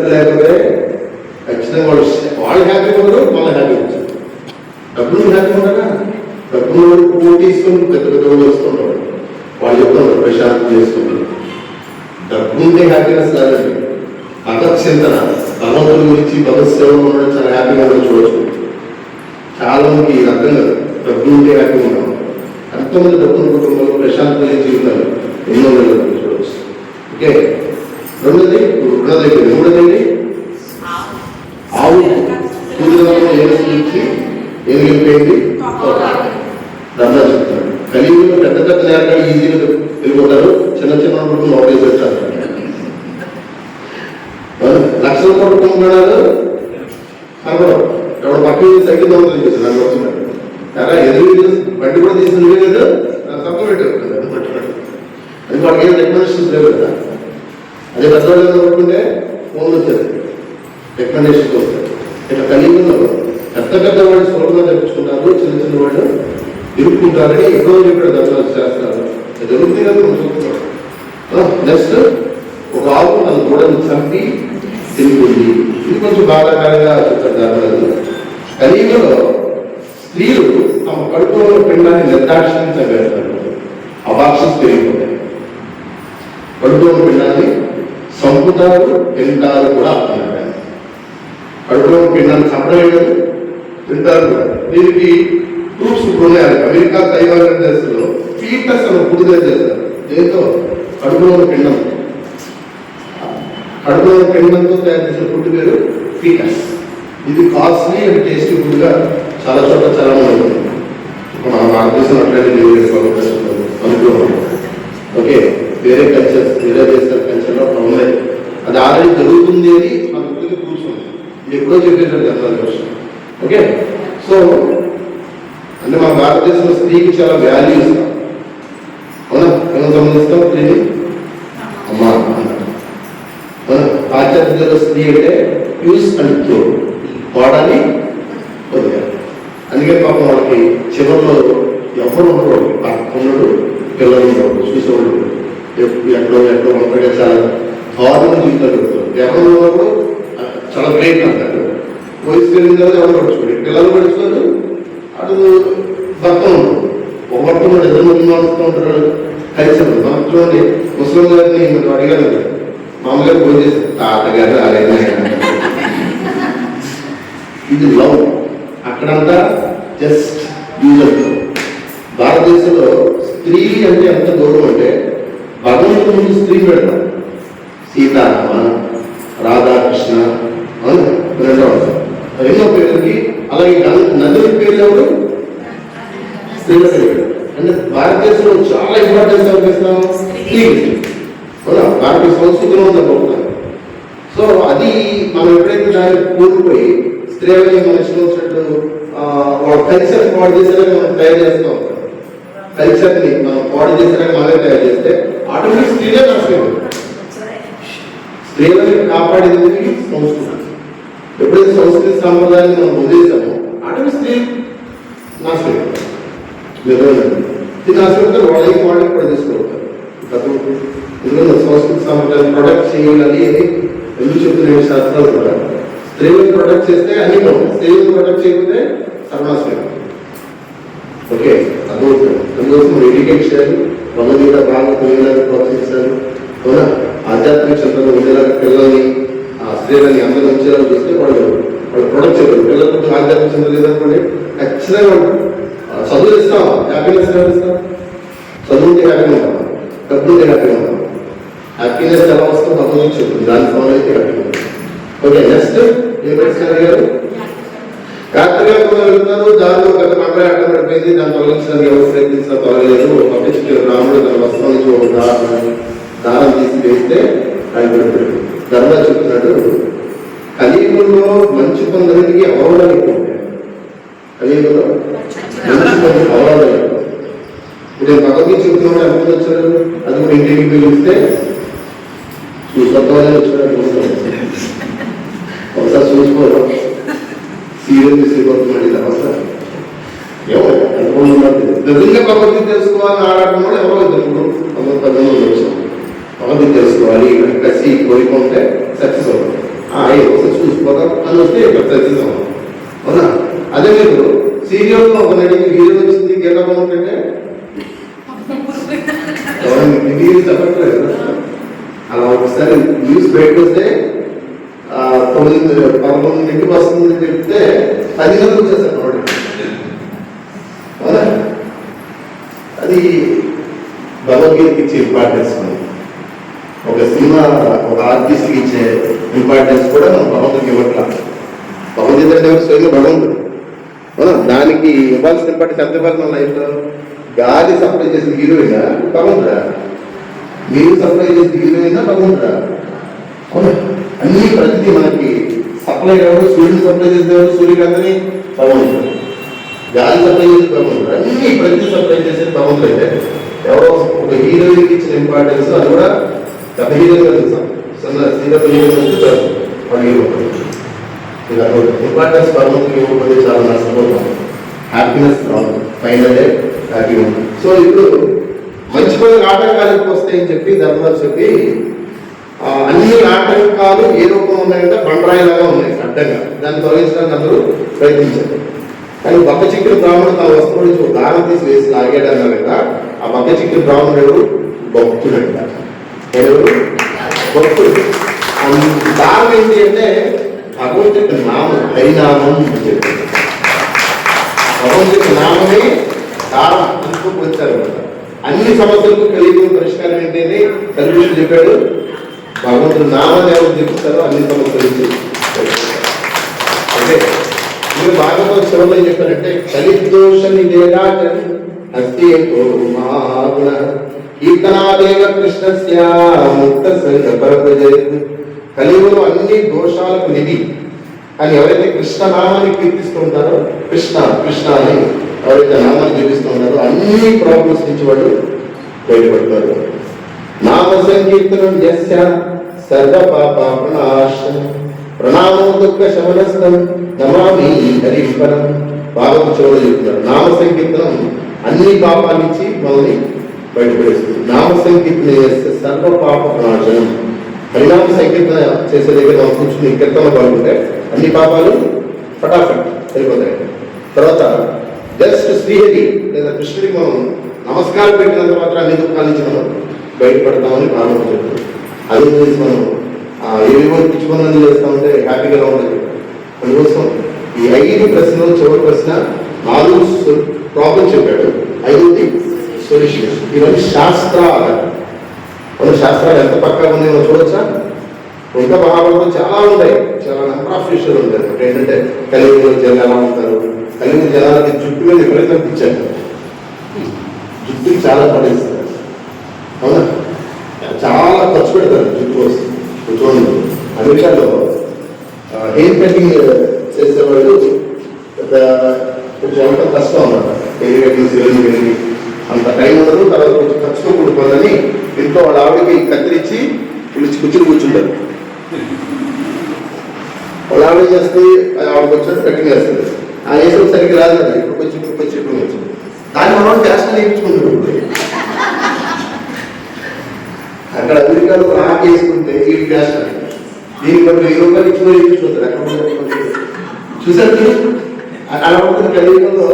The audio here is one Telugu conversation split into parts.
నిద్ర లేకపోతే ఖచ్చితంగా వాళ్ళు వాళ్ళు హ్యాపీ ఉండరు వాళ్ళు హ్యాపీ వచ్చారు డబ్బులు హ్యాపీ ఉండగా డబ్బులు పువ్వు పెద్ద పెద్ద వాళ్ళు వస్తుంటారు వాళ్ళు చెప్తున్నారు ప్రశాంతం చేసుకుంటారు డబ్బు ఉంటే హ్యాపీనెస్ కాదండి భగత్ చింతన భగవంతుడి గురించి భగత్ సేవలో ఉండడం చాలా హ్యాపీగా ఉండడం చూడొచ్చు. చాలా మందికి ఇది అర్థం కాదు. డబ్బు ఉంటే హ్యాపీగా ఉన్నాం ఎంతోమంది డబ్బున్న కుటుంబంలో ప్రశాంతమైన జీవితాలు ఎన్నో నెలలు చూడవచ్చు ఓకే? రెండోది అయిపోయింది ఆవు సూర్యనామం ఏసు నుంచి ఏం వెళ్ళిపోయింది దండా చెప్తాడు కలియుగంలో పెద్ద పెద్ద నేరగాలు ఈజీగా వెళ్ళిపోతారు చిన్న చిన్న వరకు నోటీస్ పెట్టారు లక్షల కోట్ల కుంభణాలు కనపడవు ఎవరు పక్క తగ్గి దొంగలు చేసి నన్ను వస్తున్నాడు అలా ఎదురు బండి కూడా తీసుకుని లేదు కదా పెట్టారు అది వాడికి ఏం రికమెండేషన్స్ లేవు కదా? అదే పెద్దవాళ్ళు కొట్టుకుంటే ఫోన్లు వచ్చారు రికమెండేషన్స్ ఇట్లా కలియుగంలో పెద్ద పెద్ద వాళ్ళు సులభంగా తెప్పించుకుంటారు చిన్న చిన్న వాళ్ళు ఇరుక్కుంటారని ఎక్కువ ఇక్కడ దండాలు చేస్తారు అది దొరుకుతుంది కదా మనం చూస్తున్నాం నెక్స్ట్ ఒక ఆవు తన గోడను చంపి తిరుగుతుంది ఇది కొంచెం బాధాకరంగా చెప్తారు ధర్మరాజు. కలియుగంలో స్త్రీలు తమ కడుపులో పిండాన్ని నిర్దాక్షిణ్యం చంపేస్తారు అబాక్షస్ పెరిగిపోతాయి కడుపులో పిండాన్ని సంపుతారు తింటారు కూడా. అంటున్నారు కడుపులో పిండాన్ని చంపడమే తింటారు కూడా. దీనికి ప్రూఫ్స్ ఇప్పుడు ఉన్నాయి. అమెరికా తైవాన్ దేశంలో ఫీటస్ అని పుట్టుగా చేస్తారు దేంతో? కడుపులో పిండం కడుపులో పిండంతో తయారు చేసిన ఫుడ్ పేరు ఫీటస్. ఇది కాస్ట్లీ అండ్ టేస్టీ ఫుడ్గా చాలా చోట్ల చాలా మంది ఉంటుంది ఇప్పుడు మన భారతదేశం అట్లాంటి అనుకూలం. ఓకే? వేరే కల్చర్స్ వేరే దేశాల కల్చర్లో ఉన్నాయి. అది ఆల్రెడీ జరుగుతుంది అని మన గురించి కూర్చుంది ఎప్పుడో చెప్పేటారు జనరల్ క్వశ్చన్ ఓకే? సో అంటే మన భారతదేశంలో స్త్రీకి చాలా వాల్యూ ఇస్తాం అవునా? ఏమైనా సంబంధిస్తాం స్త్రీని అమ్మా అంటారు అవునా? పాశ్చాత్యంలో స్త్రీ అంటే యూస్ అండ్ త్రో వాడాలి వదిలేయాలి అందుకే పాపం వాళ్ళకి చివరిలో ఎవరు ఉండరు. ఉండడు పిల్లలు ఉండరు. చూసేవాళ్ళు ఎక్కడో ఎక్కడో ఒంటరిగా చాలా దారుణ జీవితాలు గడుపుతారు ఎవరు చాలా గ్రేట్ అంటారు. వయసు వెళ్ళిన తర్వాత ఎవరు పడుచుకోరు పిల్లలు పడుచుకోరు అటు భర్త ఉండదు ఒక భర్త ఉన్నాడు ఇద్దరు మంది ఉంటారు కలిసి ఉండదు ముస్లిం గారిని మనం అడిగారు కదా, మామూలుగా ఫోన్ చేసి తాతగారు అలాగే ఇది లవ్. అక్కడంతా జస్ట్ యూజర్ భారతదేశంలో స్త్రీ అంటే ఎంత గౌరవం అంటే భగవంతుడు ముందు స్త్రీ పెడతాం. సీతారామ రాధాకృష్ణ అవును రెండో పేరుకి అలాగే నది- నదుల పేర్లు ఎవరు? స్త్రీల పేరు అంటే భారతదేశంలో చాలా ఇంపార్టెన్స్ ఎవరిస్తాం స్త్రీ అవునా? భారతీయ సంస్కృతిలో ఉందనుకుంటున్నాను సో అది మనం ఎప్పుడైతే దాన్ని కూలిపోయి స్త్రీలని మనుషులు వచ్చినట్టు వాళ్ళ కల్చర్ పాడు చేసేలాగా మనం తయారు చేస్తూ. ఉంటాం కల్చర్ని మనం పాడు చేసేలాగా మనమే తయారు చేస్తే ఆటోమేటిక్ స్త్రీలే నాశనం స్త్రీలను కాపాడేది సంస్కృతి. ఎప్పుడైతే సంస్కృతి సాంప్రదాయాన్ని మనం వదిలేసామో అటువంటి స్త్రీ నాశనం. అయిపోతారు. నిజమేనండి. ఇది నాశనం వాళ్ళకి వాళ్ళకి కూడా తీసుకుంటారు ఎందుకంటే సంస్కృతి సాంప్రదాయం ప్రొడక్ట్ చేయాలని ఎందుకు చెప్తున్నాయి శాస్త్రాలు కూడా? స్త్రీలను ప్రొడక్ట్ చేస్తే అన్ని స్త్రీలను ప్రొడక్ట్ చేయకపోతే సర్వనాశనం. ఓకే అర్థమవుతుంది. అందుకోసం మనం ఎడ్యుకేట్ చేయాలి భగవద్గీత బాగా పిల్లలకు ప్రోత్సహించాలి అవునా? ఆధ్యాత్మిక చింతన ఉండేలాగా పిల్లల్ని ఆ స్త్రీలని అందరూ ఉంచేలా చూస్తే వాళ్ళు వాళ్ళు ప్రొడక్ట్ చేయగలరు పిల్లలకు ఆధ్యాత్మిక చింతన లేదనుకోండి ఖచ్చితంగా చదువు ఇస్తాం హ్యాపీనెస్ ఇస్తాం? చదువుంటే హ్యాపీగా ఉంటాం. డబ్బుంటే హ్యాపీగా ఉంటాం. హ్యాపీనెస్ ఎలా వస్తుందో భగవంతుడు చెప్తుంది దాని ఫాలో అయితే హ్యాపీగా ఓకే నెక్స్ట్ ఏం ప్రశ్న అడిగారు? యాత్రగా కొందరు వెళ్తున్నారు దారిలో గత మండలి అడ్డం పడిపోయింది దాన్ని తొలగించడానికి ఎవరు ప్రయత్నించిన తొలగలేదు. పట్టించుకున్న రాముడు తన వస్త్రం నుంచి ఒక దారం దానం తీసి వేస్తే ఆయన పడిపోయాడు ధర్మ చెప్తున్నాడు కలియుగంలో మంచి పొందడానికి అవరోధాలు ఎక్కువ. ఉంటాయి కలియుగంలో మంచి కొందరికి అవరోధాలు ఎక్కువ. ఇప్పుడు నేను భగవద్గీత చెప్తున్నాడు ఎంతమంది వచ్చారు అది కూడా ఇంటికి పిలిస్తే ఈ చూసుకోవాలి వచ్చినట్టు ఒకసారి చూసుకోవడం సీరియల్ తీసుకుపోతుంది ఇది అవసరం ఎవరు ఎంతమంది ఉన్నారు నిజంగా భగవద్గీత తెలుసుకోవాలని ఆడటం కూడా ఎవరో ఇద్దరు తొమ్మిది పద్దెనిమిది వచ్చాం అవన్నీ తెలుసుకోవాలి ఇక్కడ కసి కోరిక ఉంటే సక్సెస్ అవుతుంది వెళ్ళిపోతాం అని వస్తే ఇక్కడ చర్చిస్తాం అవునా? అదే మీరు సీరియల్లో ఒక నడికి హీరో వచ్చింది గీత బాగుంటుంటే చెప్పట్లేదు. అలా ఒకసారి న్యూస్ బయటకు వస్తే ఆ, తొమ్మిది పదకొండింటికి వస్తుంది చెప్తే పది గంటలు వచ్చేస్తారు అవునా? అది భగవద్గీతకి ఇచ్చే ఇంపార్టెన్స్ ఒక ఆర్టిస్ట్కి ఇచ్చే ఇంపార్టెన్స్ కూడా మనం భగవంతుడికి ఇవ్వట్లా. భగవద్గీత అంటే ఎవరు స్వయంగా భగవంతుడు? దానికి ఇవ్వాల్సిన ఇంపార్టెన్స్ ఎంత ఇవ్వాలి మన లైఫ్లో గాలి సప్లై చేసిన హీరోయినా భగవంతుడా? నీరు సప్లై చేసిన హీరోయినా భగవంతుడా? అన్ని ప్రతిదీ మనకి సప్లై ఎవరు? సూర్యుని సప్లై చేసేవారు సూర్యకాంతని? భగవంతుడు. గాలి సప్లై చేసే భగవంతుడు. అన్ని ప్రతి సప్లై చేసేది భగవంతుడు. అయితే ఎవరో ఒక హీరోయిన్కి ఇచ్చిన ఇంపార్టెన్స్ అది కూడా గత హీరోయిన్ తెలుసా సన్న శ్రీరథ హీరోయిన్ వాళ్ళు ఇలా ఇంపార్టెన్స్ భగవంతుడికి ఇవ్వకపోతే చాలా నష్టపోతాం హ్యాపీనెస్ రాదు ఫైనల్ హ్యాపీ ఉంటుంది సో ఇప్పుడు మంచి పనులు ఆటంకాలకు వస్తాయని చెప్పి ధర్మాలు చెప్పి అన్ని ఆటంకాలు ఏ రూపంలో ఉన్నాయంటే బండరాయిలాగా ఉన్నాయి అడ్డంగా దాన్ని తొలగించడానికి అందరూ ప్రయత్నించారు కానీ బక్క చిక్కిన బ్రాహ్మణుడు తన వస్తువు నుంచి ఒక దారం తీసి వేసి లాగాడు అన్నాడంట ఆ బక్క చిక్కిన బ్రాహ్మణుడు భక్తుడంట ఎవరు భక్తుడు ఆ ఏంటి అంటే భగవంతుడి నామం హరినామం అని చెప్పి. భగవంతుడి నామమే దారం తీసుకుని వచ్చారు అన్ని సమస్యలకు కలిగి పరిష్కారం ఏంటంటే అని చెప్పాడు భగవంతుడు నామాన్ని ఎవరు చెప్తారో అన్ని సమస్యలు అంటే మీరు భాగవత శివంలో ఏం చెప్పారంటే కలిదోష నివేదాచరణ అస్తి మహాగుణ. కీర్తనాదేవ కృష్ణస్య ముక్త సంఘ పరప్రజయత్ కలియుగంలో అన్ని దోషాలకు నిధి. అని ఎవరైతే కృష్ణ నామాన్ని కీర్తిస్తూ ఉంటారో కృష్ణ కృష్ణ అని ఎవరైతే నామాన్ని జపిస్తూ ఉన్నారో అన్ని ప్రాబ్లమ్స్ నుంచి వాళ్ళు బయటపడతారు. నామ సంకీర్తనం యస్య సర్వ పాప ప్రణాశం ప్రణామో దుఃఖ శమనస్థం నమామి హరీశ్వరం భాగవత చెవులు చెప్తున్నారు. నామ సంకీర్తనం అన్ని పాపాల నుంచి మనల్ని బయటపడేస్తుంది. నామ సంకీర్తన చేస్తే సర్వ పాప ప్రణాశనం హరినామ సంకీర్తన చేసే దగ్గర మనం కూర్చుని కీర్తన పాల్గొంటే అన్ని పాపాలు ఫటాఫట్ వెళ్ళిపోతాయి తర్వాత జస్ట్ శ్రీహరి లేదా కృష్ణుడికి మనం నమస్కారం పెట్టినంత మాత్రం అన్ని దుఃఖాల నుంచి మనం బయటపడతామని భాగవతం చెప్తుంది అది చేసి మనం ఆ, ఏవేవో పిచ్చుకున్నది చేస్తా ఉంటే హ్యాపీగా ఉండదు అందుకోసం ఈ ఐదు ప్రశ్నలు చివరి ప్రశ్న నాలుగు ప్రాబ్లం చెప్పాడు. ఐదోది సొల్యూషన్ ఇవన్నీ శాస్త్రాలు. మన శాస్త్రాలు ఎంత పక్కా ఉన్నాయో మనం చూడొచ్చా? ఇంకా మహాభారతం చాలా ఉన్నాయి. చాలా నెంబర్ ఆఫ్ ఇష్యూలు ఉంటాయి. ఒకటి ఏంటంటే కలిగిన జనాలు ఎలా ఉంటారు? కలిగిన జనాలకి జుట్టు మీద ఎప్పుడైతే పిచ్చారు. జుట్టుకి చాలా పడేస్తారు. అవునా? చాలా ఖర్చు పెడతారు జుట్టు కోసం. చూడండి. అమెరికాలో హెయిర్ కటింగ్ చేసేవాళ్ళు కొంచెం కష్టం అన్నమాట. హెయిర్ కటింగ్ సిరంజి వెళ్ళి అంత టైం ఉండదు తర్వాత కొంచెం ఖర్చుతో కూడుకోవాలని ఇంట్లో వాళ్ళ ఆవిడకి కత్తిరించి పిలిచి కూర్చుని కూర్చుంటారు. వాళ్ళ ఆవిడ చేస్తే ఆవిడకి వచ్చినట్టు కటింగ్ చేస్తుంది ఆ వేసిన సరిగ్గా రాదు కదా ఇప్పుడు కొంచెం ఇప్పుడు కొంచెం ఇప్పుడు కొంచెం. దాన్ని మనం ఫ్యాషన్ నేర్చుకుంటున్నాం అక్కడ అమెరికాలో రాక్ వేసుకుంటే ఈ ఫ్యాషన్. దీని బట్టి వెయ్యి రూపాయలు ఇచ్చి కూడా ఇచ్చుకుంటారు అక్కడ చూసారు అలా ఉంటుంది కలియుగంలో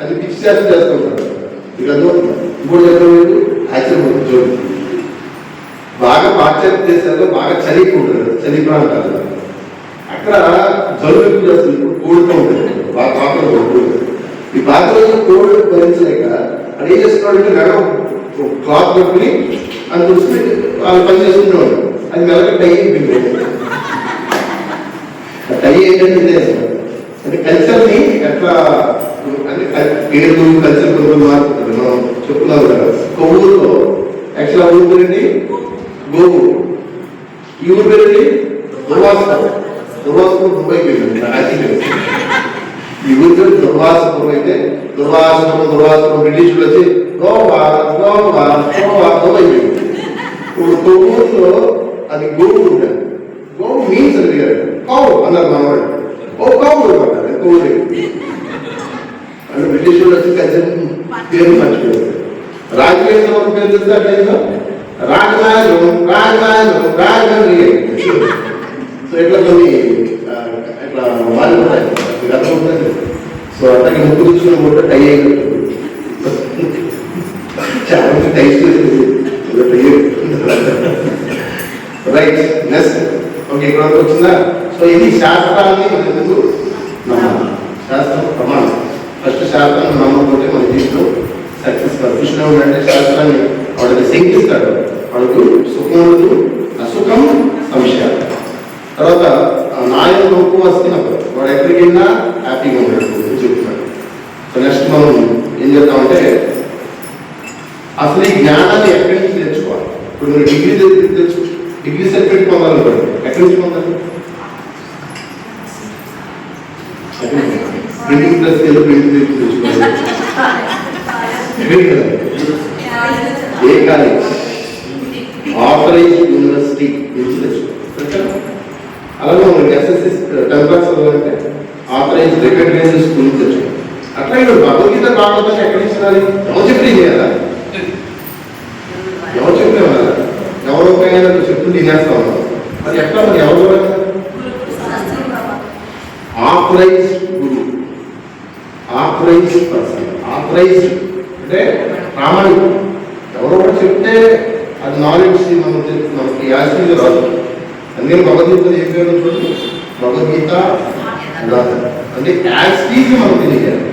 అది పిచ్చి చేస్తుంటారు. ఇక మూడు చెప్పలేదు యాక్చువల్ జోడి బాగా పాశ్చాత్య దేశాల్లో బాగా చలి ఉంటుంది చలి ప్రాంతాలు. అక్కడ జలుబు చేస్తుంది? ఇప్పుడు కూడుతూ ఉంటుంది. బాగా కాకుండా కూడుతుంది ఈ పాత్రలో రోజులు భరించలేక అది ఏం చేస్తున్నాడంటే మెడ క్లాత్ పెట్టుకుని అది చూసుకుని వాళ్ళు పని చేసుకుంటున్నాడు అది మెల్లగా టై అయిపోయింది. టై ఏంటంటే అంటే కల్చర్ని ఎట్లా అంటే పేరు కల్చర్ కొన్ని మారుతుంది మనం చెప్పుకున్నాం కదా. కొవ్వూరులో యాక్చువల్ ఆ ఊరు పేరండి గోవు. ఈ ఊరు పేరండి దుర్వాసపురం. దుర్వాసపురం ముంబైకి వెళ్ళింది నాకు తెలుసు ఈ ఊరు పేరు దుర్వాసపురం అయితే దుర్వాసపురం దుర్వాసపురం బ్రిటిష్ వచ్చి గోవా గోవా గోవా దుబాయ్ వెళ్ళింది ఇప్పుడు కొవ్వూరులో అది గోవు ఉంటుంది. గోవు మీన్స్ అది కాదు కావు అన్నారు మనవాడు ఓ కావు అన్నారు. గోవు అంటే బ్రిటిష్ వాళ్ళు వచ్చి పేరు మర్చిపోయారు రాజకీయ ఒక పేరు తెలుసా టైంలో సో ఇట్లా కొన్ని ఆ, మారిపోతాయి మీకు అర్థమవుతుంది సో అట్లాగే ముక్కు చూసుకున్న కూడా టై అయినట్టు చాలా మంది టై రైట్ నెక్స్ట్. ఓకే ఇక్కడ వచ్చిందా? సో ఇది శాస్త్రాన్ని ఎందుకు శాస్త్రం ప్రమాణం. శాస్త్రాన్ని నమ్మకపోతే మన జీవితం సక్సెస్ కాదు. కృష్ణుడు అంటే శాస్త్రాన్ని వాడికి శంకిస్తాడు. వాడికి సుఖం ఉండదు అసుఖం సంశయాలు తర్వాత ఆ నాయం నొప్పు వస్తున్నప్పుడు వాడు ఎక్కడికి వెళ్ళినా హ్యాపీగా ఉన్నాడు చెప్తున్నాడు. సో నెక్స్ట్ మనం ఏం చేద్దామంటే అసలు ఈ జ్ఞానాన్ని ఎక్కడి నుంచి తెచ్చుకోవాలి? ఇప్పుడు మీరు డిగ్రీ తెచ్చు- డిగ్రీ సర్టిఫికేట్ పొందాలనుకోండి ఎక్కడి నుంచి పొందాలి? ప్రింటింగ్ వెళ్ళి ప్రింటింగ్ తెచ్చుకోవాలి ఎక్కడికి వెళ్ళాలి ఏ కాలేజ్ ఆథరైజ్ యూనివర్సిటీ నుంచి తెచ్చుకోవాలి అలాగే మనకి ఎస్ఎస్సి టెన్త్ క్లాస్ చదవాలంటే ఆథరైజ్ రికగ్నైజ్ స్కూల్ నుంచి తెచ్చుకోవాలి అట్లా ఇక్కడ భగవద్గీత భాగవతం ఎక్కడి నుంచి రాలి ఎవరు చెప్పి చేయాలా ఎవరు చెప్పే వాళ్ళ ఎవరో పైన చెప్తుంటే తినేస్తా ఉన్నాం అది ఎట్లా మరి ఎవరు ఆథరైజ్ గురు. Authorise person. ఆథరైజ్ అంటే ప్రామాణికం ఎవరో ఒకటి చెప్తే అది నాలెడ్జ్ మనం తెలు- మనకి యాసిడ్ రాదు. అందుకని భగవద్గీత ఏం పేరు చూడండి భగవద్గీత రాదు. అంటే యాసిడ్ మనం తెలియాలి.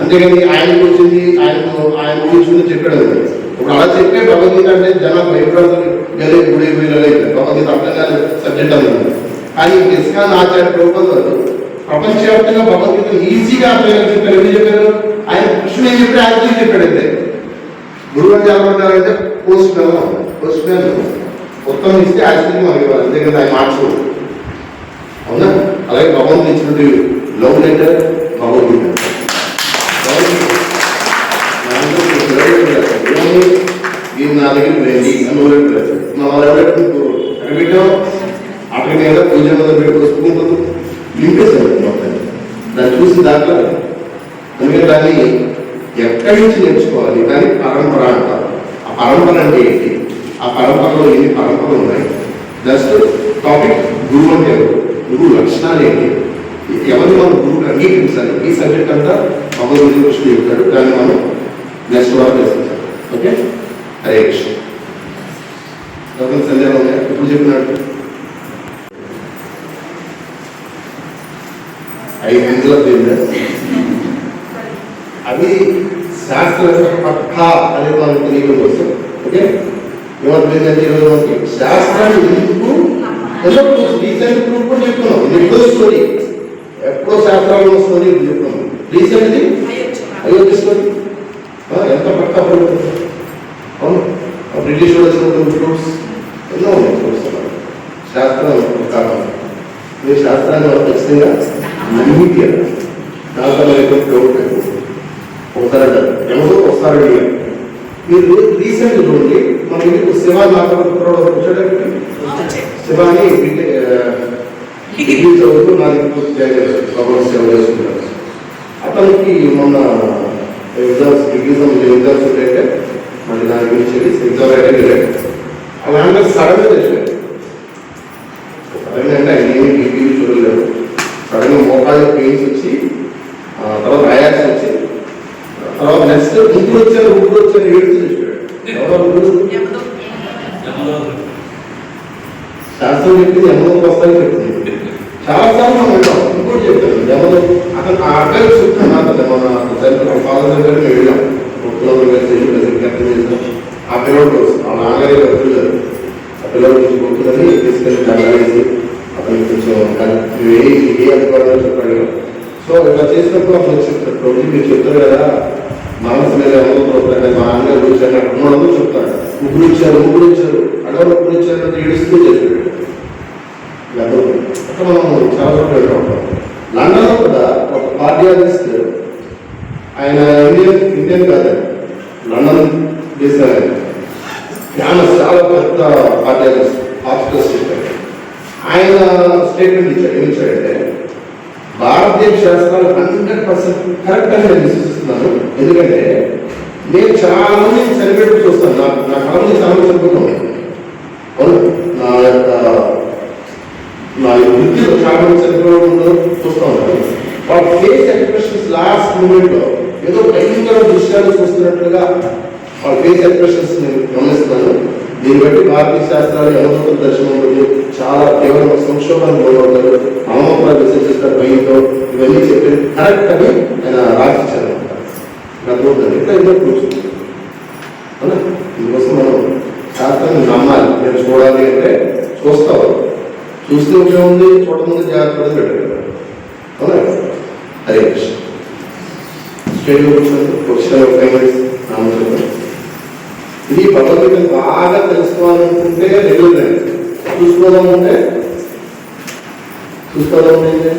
అంతేగాని ఆయనకు వచ్చింది ఆయనకు ఆయన కూర్చుని చెప్పాడు ఇప్పుడు అలా చెప్పే భగవద్గీత అంటే జనాలు భయపడతారు. గదే గుడి వీళ్ళే కొంతమంది అర్థం కాదు సబ్జెక్ట్ అన్నది కానీ ఇస్కాన్ ఆచార్య ప్రభుత్వం ప్రపంచవ్యాప్తంగా భగవద్గీత ఈజీగా అర్థం చెప్పారు ఎందుకు చెప్పారు? ఆయన కృష్ణుడు ఏం చెప్పారు ఆయన గురించి చెప్పాడు అంతే గురువు అంటే ఎలా పోస్ట్ మ్యాన్ పోస్ట్ మ్యాన్ మొత్తం ఇస్తే ఆశ్చర్యం మనకి ఇవ్వాలి అంతేకాదు ఆయన మార్చుకోడు అవునా? అలాగే భగవంతుడు ఇచ్చినటువంటి లవ్ లెటర్ భగవద్గీత. ఇది నా దగ్గర రండి అని అక్కడ పెట్టాం అక్కడ మీద పూజ మొదలు దాన్ని చూసి దాంట్లో అందుకని దాన్ని ఎక్కడి నుంచి నేర్చుకోవాలి దాన్ని పరంపర అంటారు ఆ పరంపర అంటే ఏంటి ఆ పరంపరలో ఎన్ని పరంపరలు ఉన్నాయి జస్ట్ టాపిక్ గురువు అంటే ఎవరు గురువు లక్షణాలు ఏంటి ఎవరిని మనం గురువుని అంగీకరించాలి ఈ సబ్జెక్ట్ అంతా భగవద్గీత కృష్ణుడు చెప్తాడు దాన్ని మనం నెక్స్ట్ వారం చేస్తాం ఓకే హరే కృష్ణ డాక్టర్ సంజయ్ ఇప్పుడు చెప్పినట్టు ఐదు నిమిషాలు పోయిందా అవి శాస్త్ర పక్క అనే మనం తెలియడం కోసం. ఓకే? ఏమర్థమైందంటే ఈరోజు మనకి? శాస్త్రాన్ని ఎందుకు రీసెంట్ ప్రూఫ్ కూడా చెప్తున్నాం. ఇది ఎప్పుడో స్టోరీ ఎప్పుడో శాస్త్రాల్లో స్టోరీ చెప్తున్నాం. రీసెంట్లీ అయోధ్య స్టోరీ ఎంత పక్క పడుతుంది? అవును. బ్రిటిష్ వాళ్ళు వచ్చినటువంటి ప్రూఫ్స్ ఎన్నో ఉన్నాయి ప్రూఫ్స్ శాస్త్రం కావాలి మీరు శాస్త్రాన్ని వాళ్ళు ఖచ్చితంగా నమ్మితే దాంట్లో మనకి డౌట్ లేదు ఒకసారి అంటారు ఎవరో ఒకసారి అడిగారు మీరు రీసెంట్ చూడండి మన ఇంటికి శివ నాగరావు వచ్చాడంటే శివాని డిగ్రీ చదువుతూ నా దగ్గర భగవాన్ సేవ చేసుకుంటారు అతనికి మొన్న ఎగ్జామ్స్ డిగ్రీ సంబంధించిన ఎగ్జామ్స్ ఉంటాయంటే మళ్ళీ దాని గురించి ఎగ్జామ్ రైటర్ వెళ్ళాడు అలా అంటే సడన్గా తెచ్చాడు సడన్గా అంటే ఆయన ఏమి డిగ్రీ చూడలేదు సడన్గా మోకాళ్ళ పెయిన్స్ వచ్చి ఆ తర్వాత రాయాల్సి వచ్చి తర్వాత నెక్స్ట్ ఇంటికి వచ్చారు ఊరికి వచ్చారు ఏడుస్తూ చెప్పాడు ఎవరో ఊరు శాస్త్రం చెప్పింది యమలో వస్తాయని చెప్తుంది చాలా సార్లు మనం వింటాం ఇంకోటి చెప్తాను యమలో అతను ఆ అడ్డలు చెప్తాను నాకు మన చరిత్ర ఫాదర్ దగ్గర మేము వెళ్ళాం పిల్లలు కలిసి ప్రజలు చేసాం ఆ పిల్లలు ఆ నాన్నగారి వదిలేదు ఆ పిల్లలు నుంచి కొట్టుదని తీసుకెళ్ళి దండలేసి అతనికి కొంచెం ఏ ఏ అధికారులు చెప్పాడు సో ఇలా చేసినప్పుడు అప్పుడు చెప్తారు ప్రభు మీరు చెప్తారు కదా మనసు మీద ఎవరు మా అన్నగారు కూర్చొని అక్కడ చెప్తాడు ముగ్గురు ఇచ్చారు ముగ్గురు ఇచ్చారు. అడవులు ముగ్గురు ఇచ్చారు అంటే ఏడుస్తూ చెప్పాడు అక్కడ మనం చాలా చోట్ల వెళ్తూ ఉంటాం. లండన్లో కూడా ఒక కార్డియాలజిస్ట్ ఆయన ఇండియన్ ఇండియన్ కాదు. లండన్ దేశం ఆయన చాలా పెద్ద కార్డియాలజిస్ట్ హాస్పిటల్స్ చెప్పారు ఆయన స్టేట్మెంట్ ఇచ్చాడు ఏమి ఇచ్చాడంటే భారతదేశ శాస్త్రాలు హండ్రెడ్ పర్సెంట్ కరెక్ట్ అని నేను విశ్వసిస్తున్నాను. ఎందుకంటే నేను చాలా మంది చనిపెట్టి చూస్తాను. నా నా కళ నుంచి చాలా మంది నా యొక్క నా వృత్తిలో చాలా మంది చనిపోవడంలో చూస్తూ ఉంటారు. వాళ్ళ ఫేస్ ఎక్స్ప్రెషన్స్ లాస్ట్ మూమెంట్లో ఏదో భయంకర దృశ్యాలు చూస్తున్నట్లుగా వాళ్ళ ఫేస్ ఎక్స్ప్రెషన్స్ నేను గమనిస్తున్నాను. దీన్ని బట్టి భారతీయ శాస్త్రాన్ని అనుమతుల దర్శనం దర్శనములు చాలా తీవ్రమైన సంక్షోభాన్ని పోగొడతారు అమ్మమ్మ విసర్జిస్తారు భయంతో ఇవన్నీ చెప్పి కరెక్ట్ అని ఆయన రాసిచ్చారు అర్థమవుతుంది ఇట్లా ఎన్నో కూర్చుంది? అవునా? దీనికోసం మనం శాస్త్రాన్ని నమ్మాలి. నేను చూడాలి అంటే చూస్తావు చూస్తే ఉపయోగం ఉంది చూడముందు జాగ్రత్త పెట్టాడు. అవునా? హరే కృష్ణ. స్టేట్ కూర్చోండి క్వశ్చన్ ఫైవ్ మినిట్స్ నామకరణం ఇది భగవద్గీతను బాగా తెలుసుకోవాలనుకుంటే రెగ్యులర్ చూసుకోవడం ఉంటే చూసుకోవడం అంటే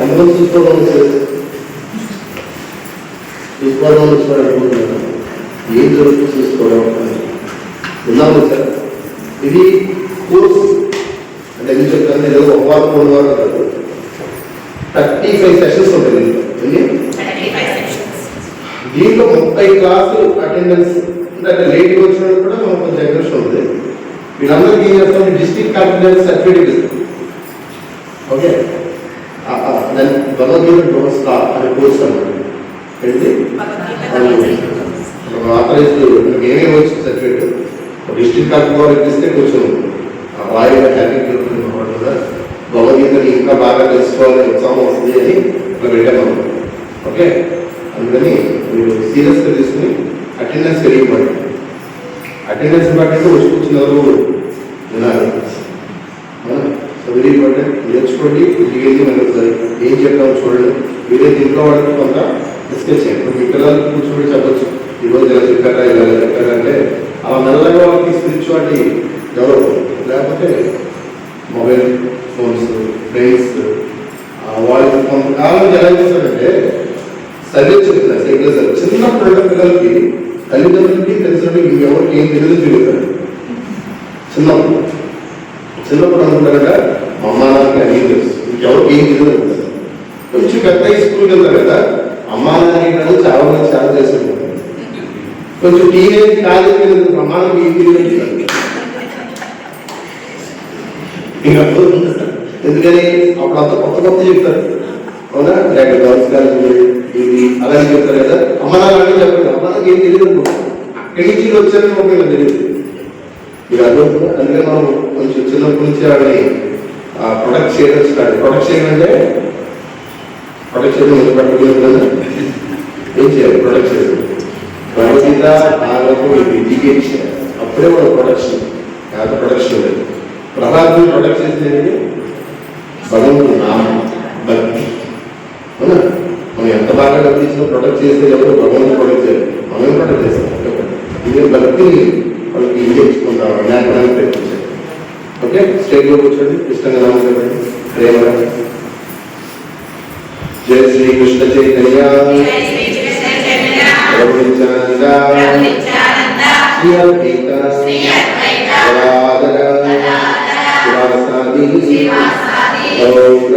ఎంతమంది చూసుకోవడం అంటే చూసుకోవడం చూసుకోవాలనుకుంటున్నాను ఏం జరుగుతుంది చూసుకోవడం ఉన్నాము సార్ ఇది కోర్స్. అంటే ఎందుకు చెప్తాను ఏదో ఒక వారం మూడు వారం కాదు. థర్టీ ఫైవ్ సెషన్స్ ఉంటుంది దీంట్లో ముప్పై క్లాసులు అటెండెన్స్ అంటే లేట్గా వచ్చిన వాళ్ళు కూడా మనకు కొంచెం ఎగ్రెషన్ ఉంది వీళ్ళందరికీ ఏం చేస్తాం డిస్ట్రిక్ట్ కాన్ఫిడెన్స్ సర్టిఫికేట్ ఓకే? దాన్ని భగవద్గీత డోర్ స్టార్ అనే కోర్స్ అన్నమాట. ఏంటి? ఆథరైజ్డ్ ఏమేమి వచ్చింది సర్టిఫికేట్? డిస్ట్రిక్ట్ కాన్ఫిడెన్స్ ఇస్తే కొంచెం వాయువు హ్యాపీ కదా. భగవద్గీతని ఇంకా బాగా తెలుసుకోవాలని ఉత్సాహం వస్తుంది అని ఇట్లా పెట్టాము ఓకే? అందుకని మీరు సీరియస్గా తీసుకుని అటెండెన్స్ పెరిగిపోండి అటెండెన్స్ బట్టి వచ్చి కూర్చున్నారు వినాలి సో వెరీ ఇంపార్టెంట్ నేర్చుకోండి ఇంటికి వెళ్ళి మనకు ఏం చెప్తామో చూడండి మీరే దీంట్లో వాళ్ళకి కొంత డిస్కస్ చేయండి మీ పిల్లలకి కూర్చోబెట్టి చెప్పచ్చు ఈరోజు ఇలా చెప్పారా ఇలా చెప్పారా అంటే అలా మెల్లగా వాళ్ళకి స్పిరిచువాలిటీ డెవలప్ లేకపోతే మొబైల్ ఫోన్స్ ఫ్రెండ్స్ వాళ్ళు కొంతకాలం ఎలా చేస్తారంటే సర్వే చెప్తున్నారు సైకిల్ సార్ చిన్న ఉన్న పిల్లలకి తల్లిదండ్రులకి తెలిసినట్టు ఎవరికి ఏం తెలియదు తిరుగుతారు చిన్నప్పుడు. చిన్నప్పుడు అనుకుంటారట మా అమ్మ నాన్నకి అన్నీ తెలుసు. ఇంకెవరికి ఏం తెలియదు కొంచెం పెద్ద స్కూల్కి వెళ్తారు కదా అమ్మా నాన్న చాలా మంది చాలా చేస్తుంటారు కొంచెం టీనేజ్ కాలేజీకి వెళ్ళిన అమ్మా నాన్నకి ఏం తెలియదు ఇంకా. ఎందుకని? అప్పుడు అంత కొత్త కొత్త చెప్తారు. అవునా? లేక గర్ల్స్ కాలేజ్ ఇది అలాగే చెప్తారు కదా? అమ్మ నాన్న చెప్పండి. అమ్మ నాన్నకి ఏం తెలియదు అనుకుంటారు అక్కడి నుంచి వచ్చారని మాకు తెలియదు. మీరు అర్థం అందుకే మనం కొంచెం చిన్నప్పటి నుంచి ఆవిడని ప్రొడక్ట్ చేయడం స్టార్ట్. ప్రొడక్ట్ చేయడం అంటే? ప్రొడక్ట్ చేయడం మొదలు ఏం చేయాలి? ప్రొడక్ట్ చేయడం భగవద్గీత భాగవతం ఎడ్యుకేషన్ అప్పుడే మనం ప్రొడక్షన్ కాదు ప్రొడక్షన్ లేదు ప్రహ్లాదుని ప్రొడక్ట్ చేసేది భగవంతుడు నామం భక్తి అవునా మనం ఎంత బాగా భక్తి ఇచ్చినా ప్రొడక్ట్ చేస్తే ఎవరు భగవంతుడు ప్రొడక్ట్ చేయాలి మనం ప్రొడక్ట్ చేస్తాం ఇదే భక్తిని వాళ్ళకి ఇంజెక్చుకుంటాం లేకపోవడానికి ప్రయత్నించాలి ఓకే? స్టేట్లో కూర్చోండి ఇష్టంగా నామం చెప్పండి. ప్రేమ జయ శ్రీ కృష్ణ చైతన్య. ప్రభు నిత్యానంద శ్రీ అద్వైత. గదాధర శివాసాది గౌర.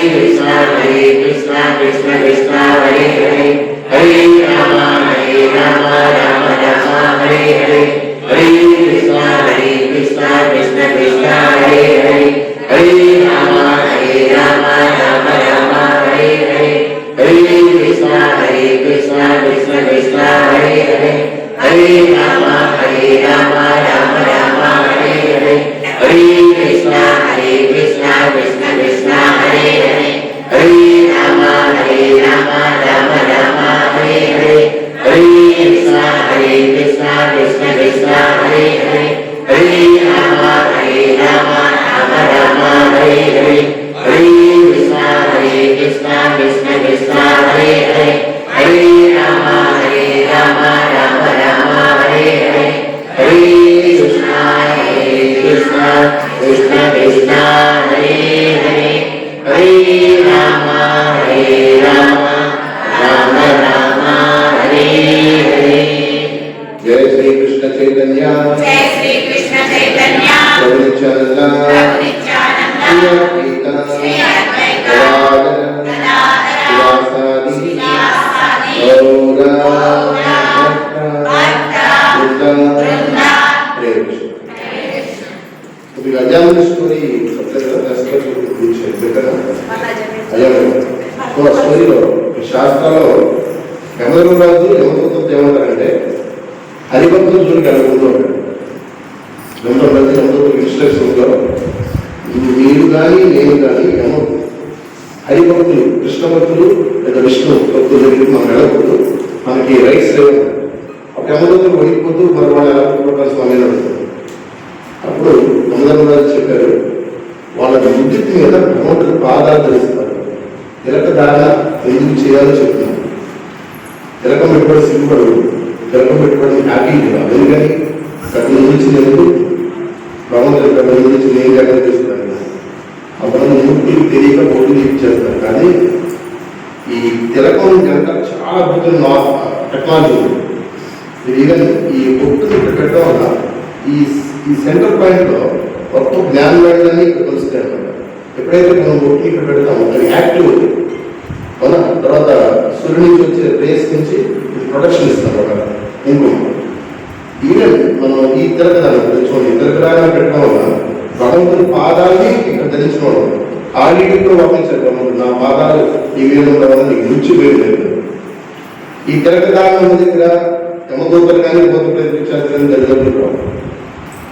Krishna, Hare Krishna, Krishna Krishna, Hare Hare, Hare Rama, Hare Rama, Rama Rama, Krishna, Hare Krishna, Krishna Krishna, Hare Hare, Hare Rama, Hare Rama, Rama Rama, Krishna, Hare Krishna, Krishna Krishna, Hare Hare, Hare Rama, Hare Rama, Rama Rama, Hare Krishna, Hare Krishna, Krishna Krishna. Hare Krishna Hare Krishna Krishna Krishna Hare Hare Hare Rama so స్టోరీలో ఈ శాస్త్రాల్లో యమధర్మరాజు యమదూతంతో ఏమంటారంటే హరిభక్తులు చూడకి వెళ్ళకూడదు అంటాడు యమధర్మరాజు యమదూత ఇన్స్ట్రక్షన్లో మీరు కానీ నేను కానీ యమ హరిభక్తులు కృష్ణభక్తులు లేదా విష్ణు భక్తులు దగ్గరికి మనం వెళ్ళకూడదు. మనకి రైట్స్ లేవు. ఒక యమదూతలు వణికిపోతూ మరి వాళ్ళు ఎలా పట్టుకుంటారు స్వామి అని అడుగుతారు. అప్పుడు యమధర్మరాజు చెప్పారు వాళ్ళ విద్యుత్ మీద ప్రమోటర్ పాదాలు తెలుస్తారు తిలక దాకా ఎందుకు చేయాలో చెప్తున్నాను తిలకం పెట్టుబడి సిగ్గుపడు తిలకం పెట్టుబడి హ్యాపీ ఎందుకని అక్కడ నుంచి నేను భగవంతుడు అక్కడ నుంచి నేను జాగ్రత్త చేస్తున్నాను అప్పుడు మూర్తులు తెలియక పోటీ చేస్తాను కానీ ఈ తిలకం కనుక చాలా అద్భుతమైన టెక్నాలజీ ఉంది. ఈవెన్ ఈ బొట్టుని ఇక్కడ పెట్టడం వల్ల ఈ ఈ సెంటర్ పాయింట్లో మొత్తం జ్ఞాన వేళ్ళని ఇక్కడ కలుస్తాయి అన్నమాట ఎప్పుడైతే మనం బొట్టుని ఇక్కడ పెడతామో అది యాక్టివ్ ఉంది. మన తర్వాత సూర్యుడి నుంచి వచ్చే రేస్ నుంచి ప్రొటెక్షన్ ఇస్తాం అన్నమాట కుంకుమ ఈవెన్ మనం ఈ తిరగదాన్ని తెచ్చుకోండి తిరగదాన్ని పెట్టడం వల్ల భగవంతుని పాదాన్ని ఇక్కడ ధరించుకోవడం ఆడిటితో వర్ణించారు భగవంతుడు. నా పాదాలు ఈ మీద ఉండడం వల్ల నీకు నుంచి లేదు. ఈ తిరగదానం ఉన్న దగ్గర యమదూతలు కానీ భూతులు ఎదిరించారు కానీ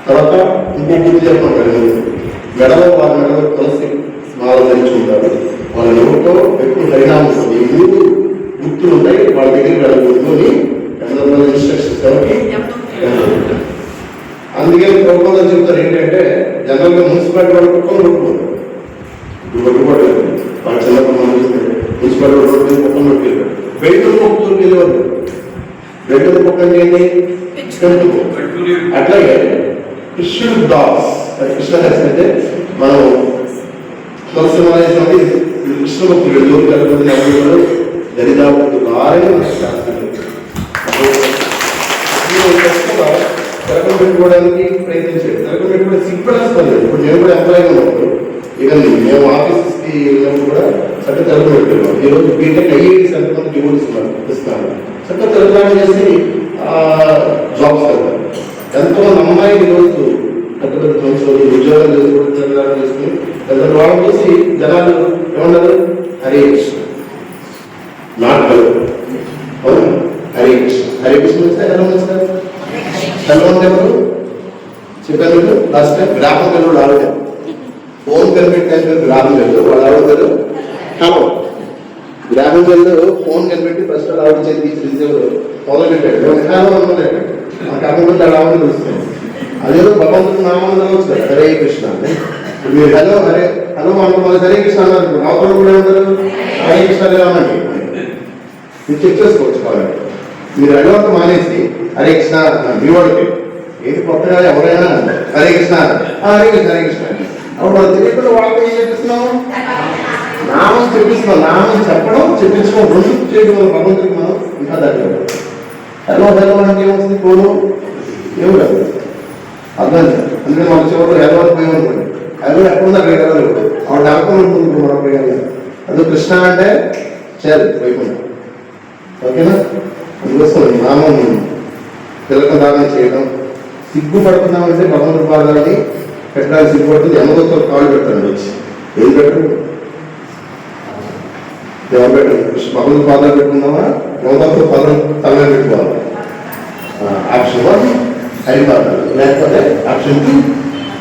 తర్వాత ఇంకో గురించి చెప్పమంటారు మెడలో వాళ్ళ మెడలో తులసి మాల ధరించుకుంటారు వాళ్ళ నోట్లో ఎక్కువ పరిణామం మూడు గుర్తులు ఉంటాయి. వాళ్ళ దగ్గర అని యమదూతల ఇన్స్ట్రక్షన్స్ కాబట్టి అందుకే ప్రభుత్వం చెప్తారు ఏంటంటే జనరల్గా మున్సిపాలిటీ వాళ్ళు కుక్కలు కొట్టుకోరు. ఇప్పుడు కొట్టుకోవట్లేదు వాళ్ళ చిన్నప్పుడు మనం చూస్తే మున్సిపాలిటీ వాళ్ళు కుక్కలు కొట్టుకెళ్ళారు వెళ్తున్న కుక్కలు వెళ్ళేవారు వెళ్తున్న కుక్క అంటే ఏంటి? పెంచుకో అట్లాగే కృష్ణుడు దాస్. కృష్ణ దాస్ అంటే మనం తులసి మాలేసినది కృష్ణ భక్తులు జోలి కలుగుతుంది దరిదాపుడు ఆరని మనకు శాస్త్రం తెరకం పెట్టుకోవడానికి ప్రయత్నించాడు తెరకం పెట్టుకోవడం సిగ్గుపడాల్సిన ఇప్పుడు నేను కూడా ఎంప్లాయ్ ఉన్నప్పుడు ఇక మేము ఆఫీస్కి వెళ్ళినప్పుడు కూడా చక్కగా తెరకం పెట్టుకున్నాం ఈ రోజు బీటెక్ ఐఐటీస్ ఎంతమంది డివోట్ ఇస్తున్నారు ఇస్తున్నారు చక్కగా చేసి జాబ్స్ వెళ్తారు ఎంతోమంది అమ్మాయి ఈరోజు పెద్ద పెద్ద సంస్థలు ఉద్యోగాలు చేసుకుంటే తెలంగాణ చేసుకుని పెద్ద వాళ్ళని చూసి జనాలు ఏమన్నారు? హరే కృష్ణ. నాట్ అవును. హరే కృష్ణ. హరే కృష్ణ వస్తే హలో నమస్కారం హలో అంటే ఎవరు చెప్పాను లాస్ట్ టైం గ్రామం కలుడు ఆవిడ ఫోన్ కనిపెట్టాను గ్రామం కలు వాళ్ళు ఆవిడ హలో గ్రామం కలు ఫోన్ కనిపెట్టి ఫస్ట్ ఆవిడ చేతి రిసీవర్ మొదలు పెట్టాడు. ఎవరు? హలో అనుకోలేదు మా కర్మకుంటే ఆవిడ తెలుస్తుంది అదేదో భగవంతుడు నామం అనవచ్చు హరే కృష్ణ అంటే మీరు హలో హరే హలో అనుకోవాలి హరే కృష్ణ అన్నారు అవతల కూడా ఉంటారు హరే కృష్ణ రామండి. మీరు చెక్ చేసుకోవచ్చు కావాలంటే మీరు అడగక మానేసి హరే కృష్ణ అంటున్నారు. మీ వాడికి ఏది కొత్తగా ఎవరైనా హరే కృష్ణ హరే కృష్ణ హరే కృష్ణ అప్పుడు మనం తెలియకుండా వాళ్ళకి ఏం చెప్పిస్తున్నాము నామం చెప్పిస్తున్నాం నామం చెప్పడం చెప్పించడం రెండు చేయడం మనం భగవంతుడికి మనం ఇంకా దగ్గర హలో హలో మనకి ఏమవుతుంది ఫోను ఏమి కాదు అర్థం అందుకని మన చివరిలో హలో అని పోయి అనుకోండి హలో ఎక్కడుందా అక్కడ హలో ఆవిడ అనుకుని ఉంటుంది ఇప్పుడు మన పోయాలి అది కృష్ణ అంటే చేరు వైకుంఠం. ఓకేనా? అందుకోసం నామం తిలక దానం చేయడం సిగ్గుపడుతున్నామంటే భగవంతుడి పాదాలని పెట్టడానికి సిగ్గుపడుతుంది. యమదొత్తులు కాళ్ళు పెట్టండి వచ్చి. ఏం పెట్టరు? ఎవరు పెట్టండి కృష్ణ భగవంతుడి పాదాలు పెట్టుకుందామా? యమదొత్తులు పదం తల పెట్టుకోవాలి. ఆ, ఆప్షన్ వన్ హరిపాత్ర లేకపోతే ఆప్షన్ టూ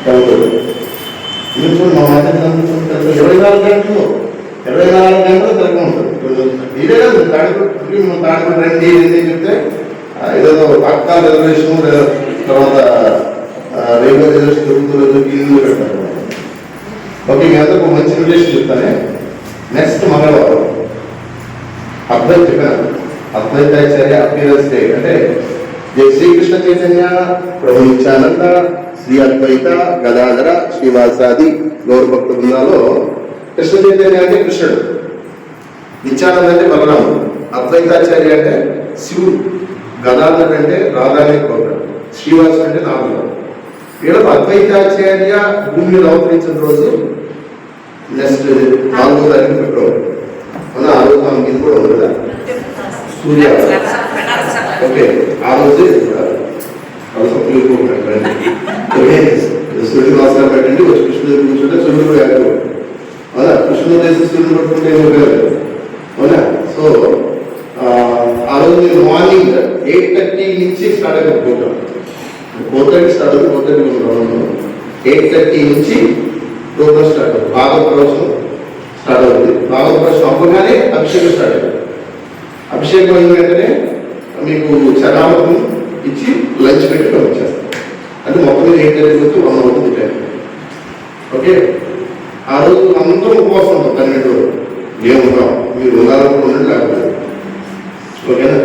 కలుగుతుంది మీరు చూడండి మా మాట్లాడుతున్న ఇరవై నాలుగు గంటలు. ఇరవై నాలుగు గంటలు తిరగ ఉంటుంది. ఇదే కాదు తాడిపత్రి మనం రండి ఏంటి చెప్తే ఏదో పక్కా రిజర్వేషన్ తర్వాత రైల్వే రిజర్వేషన్ దొరుకుతుంది ఇల్లు పెడతారు ఓకే మీ అందరికి మంచి రిలేషన్ చెప్తానే. నెక్స్ట్ మంగళవారం. అబ్బాయి చెప్పాను అద్వైతాచార్య అపీరెన్స్ డే అంటే జై శ్రీకృష్ణ చైతన్య ప్రభు నిత్యానంద శ్రీ అద్వైత గదాధర శ్రీవాసాది గౌరభక్త బృందాలో కృష్ణ చైతన్య అంటే కృష్ణుడు. నిత్యానంద అంటే బలరాముడు. అద్వైతాచార్య అంటే శివుడు. గదాధర అంటే రాధానే గౌరవ శ్రీవాసు అంటే నాగుడు వీళ్ళకు అద్వైతాచార్య భూమిని అవతరించిన రోజు నెక్స్ట్ నాలుగో తారీఖు ఫిబ్రవరి. మన ఆ రోజు మనకి ఇది కూడా ఉంది సూర్య ఓకే ఆ రోజు సూర్యుడు నమస్కారం పెట్టండి వచ్చి కృష్ణుడు కూర్చుంటే సూర్యుడు యాక్టివ్ అవునా కృష్ణుడు చేసి సూర్యుడు పట్టుకుంటే ఏమో కాదు అవునా సో ఆ రోజు నేను మార్నింగ్ ఎయిట్ థర్టీ నుంచి స్టార్ట్ అయిన ప్రోగ్రామ్ ఫోర్ థర్టీ స్టార్ట్ అవుతుంది ఫోర్ థర్టీ ఎయిట్ థర్టీ నుంచి ప్రోగ్రామ్ స్టార్ట్ అవుతుంది భాగవ ప్రవచనం స్టార్ట్ అవుతుంది. భాగవ ప్రవచనం అవ్వగానే అభిషేకం స్టార్ట్ అవుతుంది. అభిషేకం అయిన వెంటనే మీకు చరామతం ఇచ్చి లంచ్ పెట్టి పంపించేస్తాం అంటే మొత్తం మీద eight thirty one hour time okay? ఆ రోజు అందరూ ఉపవాసం ఉంటాం పన్నెండు రోజులు. మేము ఉన్నాం. మీరు ఉండాలనుకుంటే ఉండండి లేకపోతే. ఓకేనా?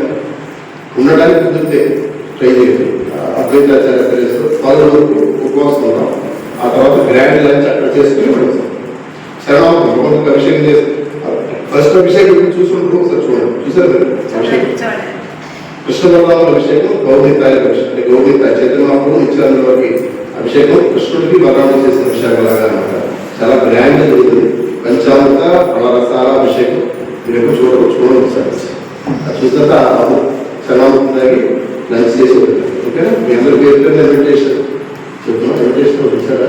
ఉండడానికి కుదిరితే ట్రై చేయండి. అద్వైతాచార్య తెలియదు పది వరకు ఉపవాసం ఉన్నాం ఆ తర్వాత గ్రాండ్ లంచ్ అక్కడ చేసుకుని పడుతాం శరణార్థం భగవంతుడికి అభిషేకం చేస్తాం ఫస్ట్ అభిషేకం మీరు చూసుకుంటూ ఒకసారి చూడండి. చూసారు అభిషేకం కృష్ణ అభిషేకం గౌరవితాయ అభిషేకం అంటే గౌరవిత చైతన్య మహాప్రభు అభిషేకం కృష్ణుడికి బలరాముడు చేసిన అభిషేకం లాగా అనమాట చాలా గ్రాండ్ జరుగుతుంది. పంచామృత ఫలరసాల అభిషేకం. మీరు ఎప్పుడు చూడరు చూడండి సార్ అది చూసిన తర్వాత శరణామృతం లంచ్ చేసి వదిలేరు. ఓకేనా? మీ అందరి పేరు మెడిటేషన్ చెప్తున్నా. మెడిటేషన్ వచ్చారా